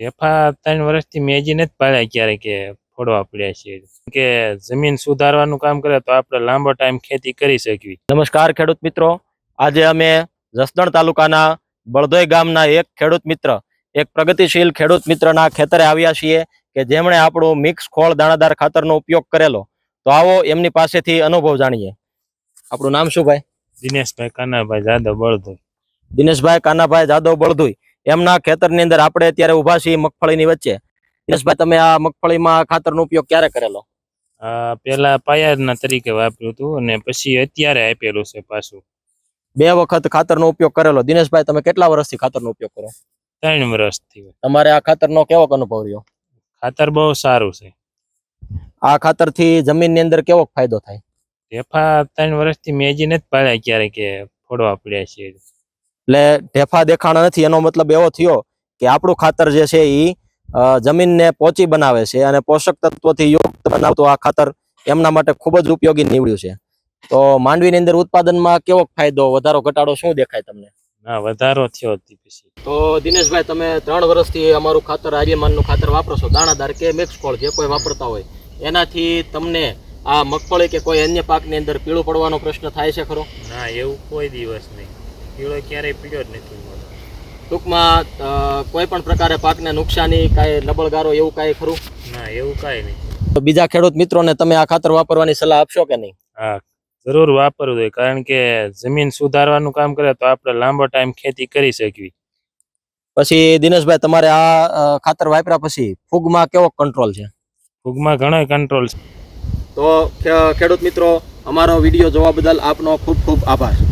ઢેફા ત્રણ વર્ષથી મેજી નથી પાડ્યા ક્યારે કે ફોડવા પડ્યા છે. કે જમીન સુધારવાનું કામ કરે તો આપણે લાંબો ટાઈમ ખેતી કરી શકવી નમસ્કાર ખેડૂત મિત્રો. આજે અમે જસદણ તાલુકાના બળદોઈ ગામના એક ખેડૂત મિત્ર એક પ્રગતિશીલ ખેડૂત મિત્રના ખેતરે આવ્યા છીએ કે જેમણે આપણું મિક્સ ખોળ દાણાદાર ખાતરનો ઉપયોગ કરેલો. તો આવો એમની પાસેથી અનુભવ જાણીએ. આપણું નામ શું ભાઈ? દિનેશભાઈ કાનાભાઈ જાદવ બળદોઈ. દિનેશભાઈ કાનાભાઈ જાદવ બળદુઈ. એમના ખેતરની અંદર આપણે અત્યારે ઊભા છીએ મગફળીની વચ્ચે. યશભાઈ તમે આ મગફળીમાં ખાતરનો ઉપયોગ ક્યારે કરેલો? પેલા પાયાના તરીકે વાપર્યું હતું અને પછી અત્યારે આપેલું છે પાછું. બે વખત ખાતરનો ઉપયોગ કરેલો. દિનેશભાઈ તમે કેટલા વર્ષથી ખાતરનો ઉપયોગ કરો? ત્રણ વર્ષથી. તમારે આ ખાતરનો કેવો અનુભવ રહ્યો? ખાતર બહુ સારું છે. આ ખાતરથી જમીનની અંદર કેવો ફાયદો થાય? ઢેફા ત્રણ વર્ષથી મેજી નથી પાડ્યા ક્યારે કે ફોડવા પડ્યા છે. એટલે ઢેફા દેખાણા નથી એનો મતલબ એવો થયો કે આપણું ખાતર જે છે એ જમીનને પોચી બનાવે છે અને પોષક તત્વોથી યુક્ત બનાવતું આ ખાતર એમના માટે ખૂબ જ ઉપયોગી નીવડ્યું છે. તો માંડવીની અંદર ઉત્પાદનમાં કેવો ફાયદો વધારો ઘટાડો શું દેખાય તમને? ના વધારો થયો પછી. તો દિનેશભાઈ તમે ત્રણ વર્ષથી અમારું ખાતર આર્યમાનનું ખાતર વાપરો છો. દાણાદાર કે મિક્સ ફળ જે કોઈ વાપરતા હોય એનાથી તમને આ મગફળી કે કોઈ અન્ય પાકની અંદર પીળું પડવાનો પ્રશ્ન થાય છે ખરો? ના એવું કોઈ દિવસ નહીં. કીડો ક્યારેય પીડ્યો જ નથી ટૂંકમાં કોઈ પણ પ્રકારે પાકને નુકસાની કાંઈ લબળગારો એવું કાંઈ ખરું? ના એવું કાંઈ નહીં. તો બીજા ખેડૂત મિત્રોને તમે આ ખાતર વાપરવાની સલાહ આપશો કે નહીં? હા જરૂર વાપરવું જોઈએ કારણ કે જમીન સુધારવાનું કામ કરે તો આપણે લાંબો ટાઈમ ખેતી કરી શકવી પછી દિનેશભાઈ તમારે આ ખાતર વાપર્યા પછી ફૂગમાં કેવો કંટ્રોલ છે? ફૂગમાં ઘણો કંટ્રોલ છે. તો ખેડૂત મિત્રો અમારો વીડિયો જોવા બદલ આપનો ખૂબ ખૂબ આભાર.